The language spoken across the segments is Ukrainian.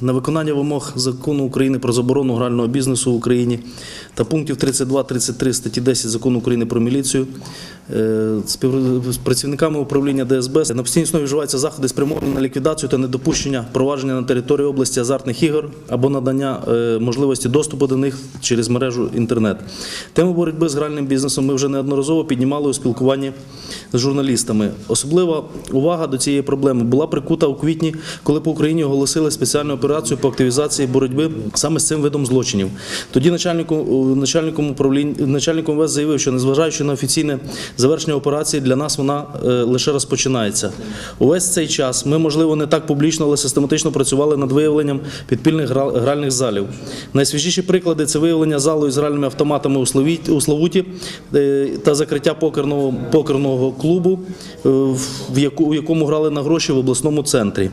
на виконання вимог закону України про заборону грального бізнесу в Україні та пунктів 32-33 статті 10 закону України про міліцію е, з працівниками управління ДСБ на постійній основі вживаються заходи спрямовані на ліквідацію та недопущення провадження на території області азартних ігор або надання е, можливості доступу до них через мережу інтернет. Тему боротьби з гральним бізнесом ми вже неодноразово піднімали у спілкуванні з журналістами. Особлива увага до цієї проблеми була прикута у квітні, коли по Україні оголосили спеціальну операцію по активізації боротьби саме з цим видом злочинів. Тоді начальником, начальником управління начальником МВС заявив, що незважаючи на офіційне завершення операції, для нас вона е, лише розпочинається. Увесь цей час ми, можливо, не так публічно, але систематично працювали над виявленням підпільних гральних залів. Найсвіжіші приклади це виявлення залу із гральними автоматами у Славуті е, та закриття покерного, покерного клубу, е, в якому грали на гроші в обласному центрі.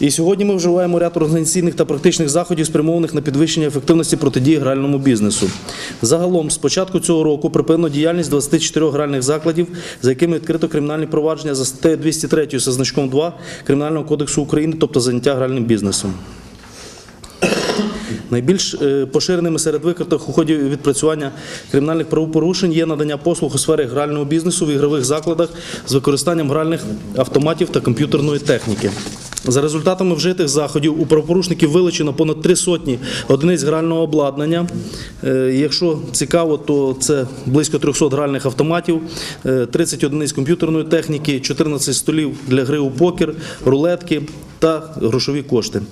І сьогодні ми вживаємо ряд організаційних та практичних заходів, спрямованих на підвищення ефективності протидії гральному бізнесу. Загалом, з початку цього року припинено діяльність 24 гральних закладів, за якими відкрито кримінальні провадження за статтею 203 зі значком 2 Кримінального кодексу України, тобто заняття гральним бізнесом. Найбільш е, поширеними серед викритих у ході відпрацювання кримінальних правопорушень є надання послуг у сфері грального бізнесу в ігрових закладах з використанням гральних автоматів та комп'ютерної техніки. За результатами вжитих заходів у правопорушників вилучено понад три сотні одиниць грального обладнання. Е, Якщо цікаво, то це близько 300 гральних автоматів, е, 30 одиниць комп'ютерної техніки, 14 столів для гри у покер, рулетки та грошові кошти.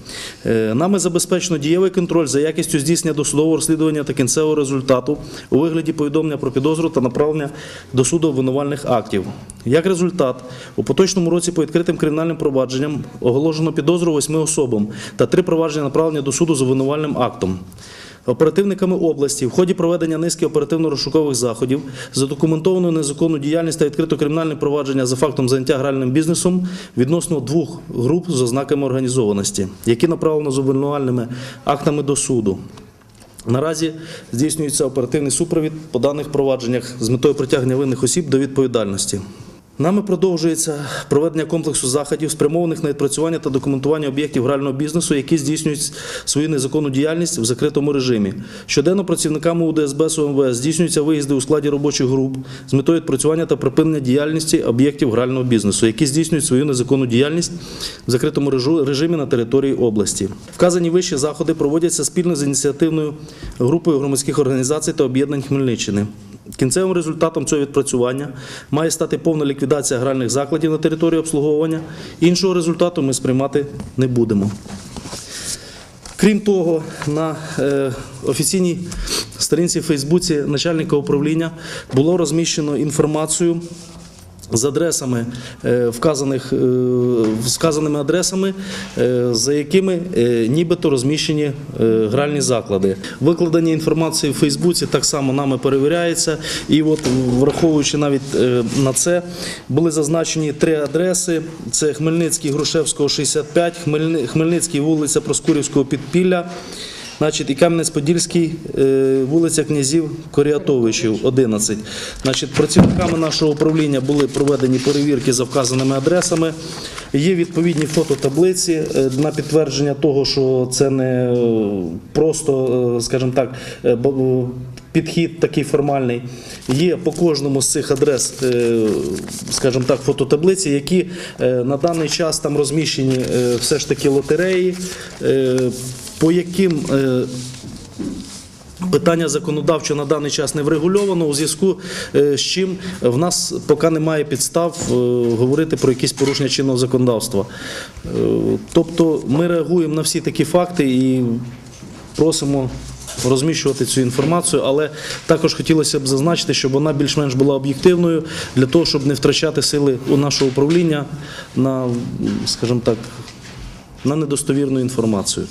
Е, Нами забезпечено дієвий контроль за якістю здійснення досудового розслідування та кінцевого результату у вигляді повідомлення про підозру та направлення до суду обвинувальних актів. Як результат, у поточному році по відкритим кримінальним провадженням оголошено підозру восьми особам та три провадження направлення до суду з обвинувальним актом. Оперативниками області в ході проведення низки оперативно-розшукових заходів задокументовано незаконну діяльність та відкрито кримінальне провадження за фактом заняття гральним бізнесом відносно двох груп з ознаками організованості, які направлено з обвинувальними актами до суду. Наразі здійснюється оперативний супровід по даних провадженнях з метою притягнення винних осіб до відповідальності. Нами продовжується проведення комплексу заходів, спрямованих на відпрацювання та документування об'єктів грального бізнесу, які здійснюють свою незаконну діяльність в закритому режимі. Щоденно працівниками УДСБ СУМВС здійснюються виїзди у складі робочих груп з метою відпрацювання та припинення діяльності об'єктів грального бізнесу, які здійснюють свою незаконну діяльність в закритому режимі на території області. Вказані вищі заходи проводяться спільно з ініціативною групою громадських організацій та об'єднань Хмельниччини. Кінцевим результатом цього відпрацювання має стати повна ліквідація гральних закладів на території обслуговування. Іншого результату ми сприймати не будемо. Крім того, на е, офіційній сторінці в Фейсбуці начальника управління було розміщено інформацію з адресами е, вказаних е, вказаними адресами, е, за якими нібито розміщені гральні заклади. Викладення інформації в Фейсбуці так само нами перевіряється. І от враховуючи навіть на це, були зазначені три адреси: це Хмельницький, Грушевського, 65, Хмельни- Хмельницький, вулиця Проскурівського підпілля. Значить, і Кам'янець-Подільський, е, вулиця князів Коріатовичів, 11. Значить, працівниками нашого управління були проведені перевірки за вказаними адресами. Є відповідні фототаблиці е, на підтвердження того, що це не е, просто, скажімо так, підхід такий формальний. Є по кожному з цих адрес, скажімо так, фототаблиці, які на даний час там розміщені все ж таки лотереї, по яким е, Питання законодавчо на даний час не врегульовано, у зв'язку е, з чим в нас поки немає підстав е, говорити про якісь порушення чинного законодавства. Тобто ми реагуємо на всі такі факти і просимо розміщувати цю інформацію, але також хотілося б зазначити, щоб вона більш-менш була об'єктивною для того, щоб не втрачати сили у нашого управління на, скажімо так, на недостовірну інформацію.